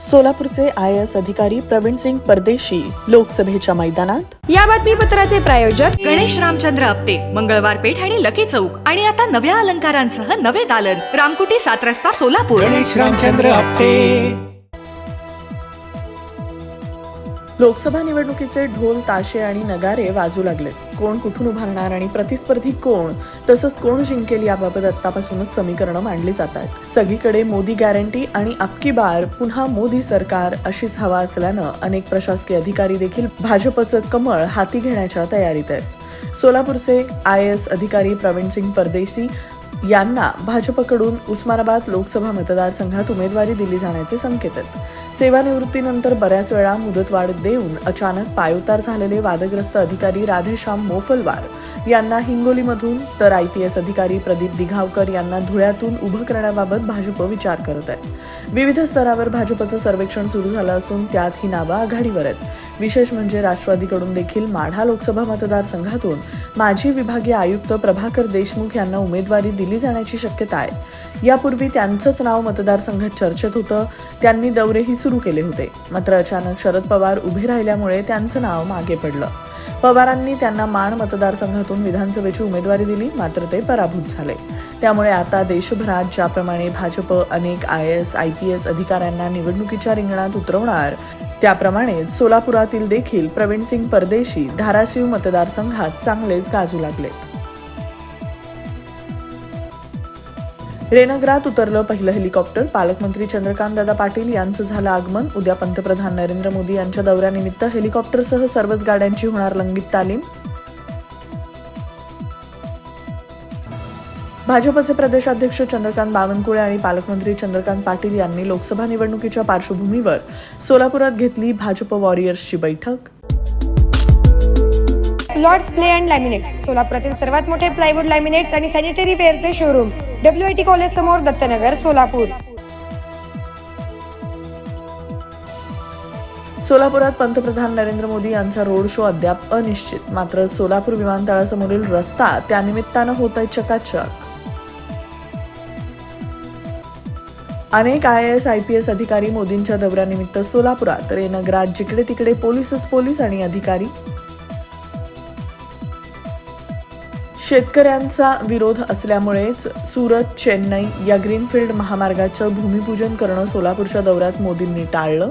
सोलापूरचे I S अधिकारी प्रवीण सिंग परदेशी लोकसभेच्या मैदानात. या बातमीपत्राचे प्रायोजक गणेश रामचंद्र आपटे मंगळवार पेठ आणि लकी चौक. आणि आता नव्या अलंकारांसह नवे दालन. रामकुटी सात रस्ता सोलापूर. गणेश रामचंद्र आपटे. लोकसभा निवडणुकीचे ढोल ताशे आणि नगारे वाजू लागले कोण कुठून उभारणार आणि प्रतिस्पर्धी कोण? तसंच कोण जिंकेल याबाबत आतापासूनच समीकरणं मांडली जात आहेत सगळीकडे मोदी गॅरंटी आणि अबकी बार पुन्हा मोदी सरकार अशीच हवा असल्यानं अनेक प्रशासकीय अधिकारी देखील भाजपचं कमळ हाती घेण्याच्या तयारीत आहेत. सोलापूरचे आय एस अधिकारी प्रवीण सिंग परदेशी यांना भाजपकडून उस्मानाबाद लोकसभा मतदारसंघात उमेदवारी दिली जाण्याचे संकेत आहेत सेवानिवृत्तीनंतर बऱ्याच वेळा मुदतवाढ देऊन अचानक पायउतार झालेले वादग्रस्त अधिकारी राधेश्याम मोफलवार यांना हिंगोलीमधून तर आय पी एस अधिकारी प्रदीप दिघावकर यांना धुळ्यातून उभं करण्याबाबत भाजप विचार करत आहे. विविध स्तरावर भाजपचं सर्वेक्षण सुरू झालं असून त्यात ही नावं आघाडीवर आहेत. विशेष म्हणजे राष्ट्रवादीकडून देखील माढा लोकसभा मतदारसंघातून माजी विभागीय आयुक्त प्रभाकर देशमुख यांना उमेदवारी दिली जाण्याची शक्यता आहे. यापूर्वी त्यांचंच नाव मतदारसंघात चर्चेत होतं. त्यांनी दौरेही सुरू केले होते. मात्र अचानक शरद पवार उभे राहिल्यामुळे त्यांचं नाव मागे पडलं. पवारांनी त्यांना माण मतदारसंघातून विधानसभेची उमेदवारी दिली मात्र ते पराभूत झाले. त्यामुळे आता देशभरात ज्याप्रमाणे भाजप अनेक I S I P S अधिकाऱ्यांना निवडणुकीच्या रिंगणात उतरवणार त्याप्रमाणेच सोलापुरातील देखील प्रवीणसिंग परदेशी धाराशिव मतदारसंघात चांगलेच गाजू लागले. रेनगरात उतरलं पहिलं हेलिकॉप्टर. पालकमंत्री चंद्रकांतदादा पाटील यांचं झालं आगमन. उद्या पंतप्रधान नरेंद्र मोदी यांच्या दौऱ्यानिमित्त हेलिकॉप्टरसह सर्वच गाड्यांची होणार लंगीत तालीम. भाजपचे प्रदेशाध्यक्ष चंद्रकांत बावनकुळे आणि पालकमंत्री चंद्रकांत पाटील यांनी लोकसभा निवडणुकीच्या पार्श्वभूमीवर सोलापुरात घेतली भाजप वॉरियर्सची बैठक. लॉर्ड्स प्ले अँड लॅमिनेट्स सोलापुरातील सर्वात मोठे प्लायवूड लॅमिनेट्स आणि sanitary वेअरचे showroom W I T college समोर दत्तनगर सोलापूर. सोलापुरात पंतप्रधान नरेंद्र मोदी यांचा रोड शो अद्याप अनिश्चित. मात्र सोलापूर विमानतळासमोरील रस्ता त्यानिमित्तानं होत आहे चकाचक. अनेक I S I P S अधिकारी मोदींच्या दौऱ्यानिमित्त सोलापुरात रेनगरात जिकडे तिकडे पोलीसच पोलीस आणि अधिकारी. शेतकऱ्यांचा विरोध असल्यामुळेच सुरत चेन्नई या ग्रीनफील्ड महामार्गाचं भूमिपूजन करणं सोलापूरच्या दौऱ्यात मोदींनी टाळलं.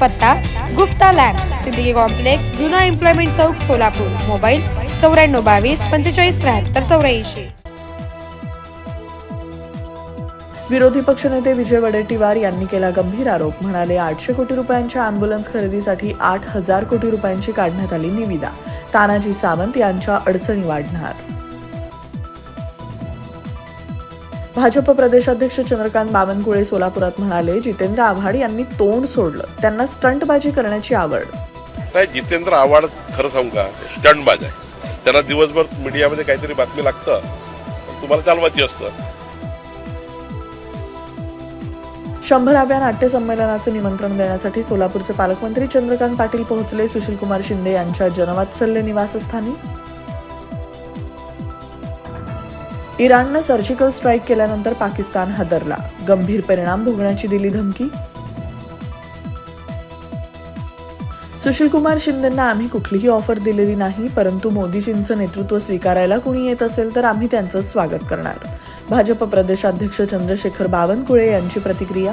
पत्ता गुप्ता लॅब्स सिद्दीकी कॉम्प्लेक्स जुना एम्प्लॉयमेंट चौक सोलापूर. मोबाईल चौऱ्याण्णव बावीस पंचेचाळीस त्र्याहत्तर चौऱ्याऐंशी. विरोधी पक्षनेते विजय वडेट्टीवार यांनी केला गंभीर आरोप. म्हणाले आठशे कोटी रुपयांच्या अँब्युलन्स खरेदीसाठी आठ हजार कोटी रुपयांची काढण्यात आली निविदा. तानाजी सावंत यांच्या अडचणी वाढणार. भाजप प्रदेशाध्यक्ष चंद्रकांत बावनकुळे सोलापुरात म्हणाले जितेंद्र आव्हाड यांनी तोंड सोडलं. त्यांना स्टंटबाजी करण्याची आवड. नाही जितेंद्र आव्हाड खरं सांगू का? स्टंटबाज आहे. त्यांना दिवसभर मीडियामध्ये काहीतरी बातमी लागतं. तुम्हाला चालवायची असतं. शंभराव्या नाट्य संमेलनाचं निमंत्रण देण्यासाठी सोलापूरचे पालकमंत्री चंद्रकांत पाटील पोहोचले. सुशीलकुमार शिंदे यांच्या जनवात्सल्य निवासस्थानी इराणनं सर्जिकल स्ट्राईक केल्यानंतर पाकिस्तान हादरला. गंभीर परिणाम भोगण्याची दिली धमकी? सुशीलकुमार शिंदेंना आम्ही कुठलीही ऑफर दिलेली नाही परंतु मोदीजींचं नेतृत्व स्वीकारायला कुणी येत असेल तर आम्ही त्यांचं स्वागत करणार. भाजप प्रदेशाध्यक्ष चंद्रशेखर बावनकुळे यांची प्रतिक्रिया?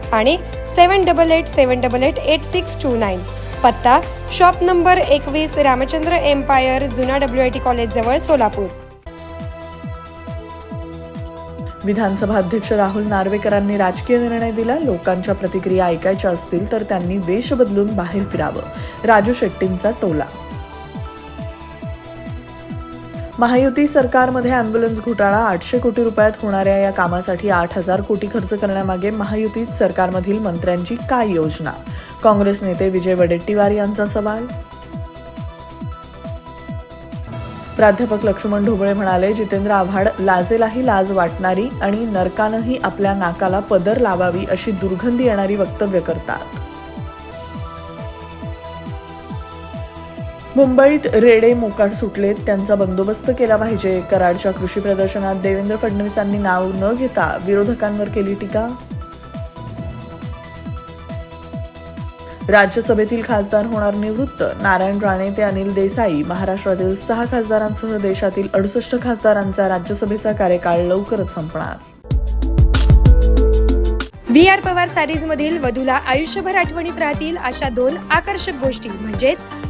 आणि seven double eight seven double eight eight six two nine. पत्ता शॉप नंबर एकवीस रामचंद्र एम्पायर जुना डब्ल्यू आय टी कॉलेजजवळ सोलापूर. विधानसभा अध्यक्ष राहुल नार्वेकरांनी राजकीय निर्णय दिला लोकांच्या प्रतिक्रिया ऐकायच्या असतील तर त्यांनी वेश बदलून बाहेर फिरावं. राजू शेट्टींचा टोला. महायुती सरकारमध्ये अँब्युलन्स घोटाळा आठशे कोटी रुपयात होणाऱ्या या कामासाठी आठ हजार कोटी खर्च करण्यामागे महायुतीत सरकारमधील मंत्र्यांची काय योजना? काँग्रेस नेते विजय वडेट्टीवार यांचा सवाल. प्राध्यापक लक्ष्मण ढोबळे म्हणाले जितेंद्र आव्हाड लाजेलाही लाज वाटणारी आणि नरकानंही आपल्या नाकाला पदर लावावी अशी दुर्गंधी येणारी वक्तव्य करतात. मुंबईत रेडे मोकाट सुटलेत. त्यांचा बंदोबस्त केला पाहिजे. कराडच्या कृषी प्रदर्शनात देवेंद्र फडणवीसांनी नाव न घेता विरोधकांवर केली टीका. राज्यसभेतील खासदार होणार निवृत्त. नारायण राणे ते अनिल देसाई महाराष्ट्रातील सहा खासदारांसह देशातील अडुसष्ट खासदारांचा राज्यसभेचा कार्यकाळ लवकरच संपणार. व्ही आर पवार सारीज मधील वधूला आयुष्यभर आठवणीत राहतील अशा दोन आकर्षक गोष्टी. म्हणजेच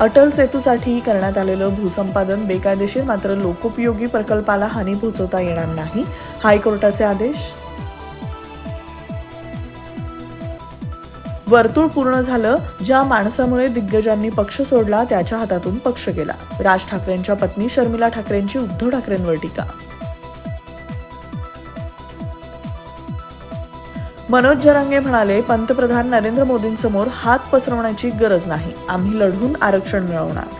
अटल सेतूसाठी करण्यात आलेलं भूसंपादन बेकायदेशीर मात्र लोकोपयोगी प्रकल्पाला हानी पोहोचवता येणार नाही हायकोर्टाचे आदेश. वर्तुळ पूर्ण झालं ज्या माणसामुळे दिग्गजांनी पक्ष सोडला त्याच्या हातातून पक्ष गेला. राज ठाकरेंच्या पत्नी शर्मिला ठाकरेंची उद्धव ठाकरेंवर टीका. मनोज जरांगे म्हणाले पंतप्रधान नरेंद्र मोदींसमोर हात पसरवण्याची गरज नाही. आम्ही लढून आरक्षण मिळवणार.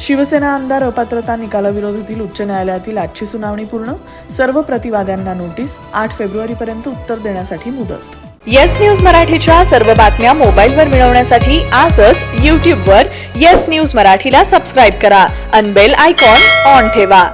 शिवसेना आमदार अपात्रता निकालाविरोधातील उच्च न्यायालयातील आजची सुनावणी पूर्ण. सर्व प्रतिवाद्यांना नोटीस. आठ फेब्रुवारीपर्यंत उत्तर देण्यासाठी मुदत. येस न्यूज मराठीच्या सर्व बातम्या मोबाईलवर मिळवण्यासाठी आजच यूट्यूबवर येस न्यूज मराठीला सबस्क्राईब करा. अनबेल आयकॉन ऑन ठेवा.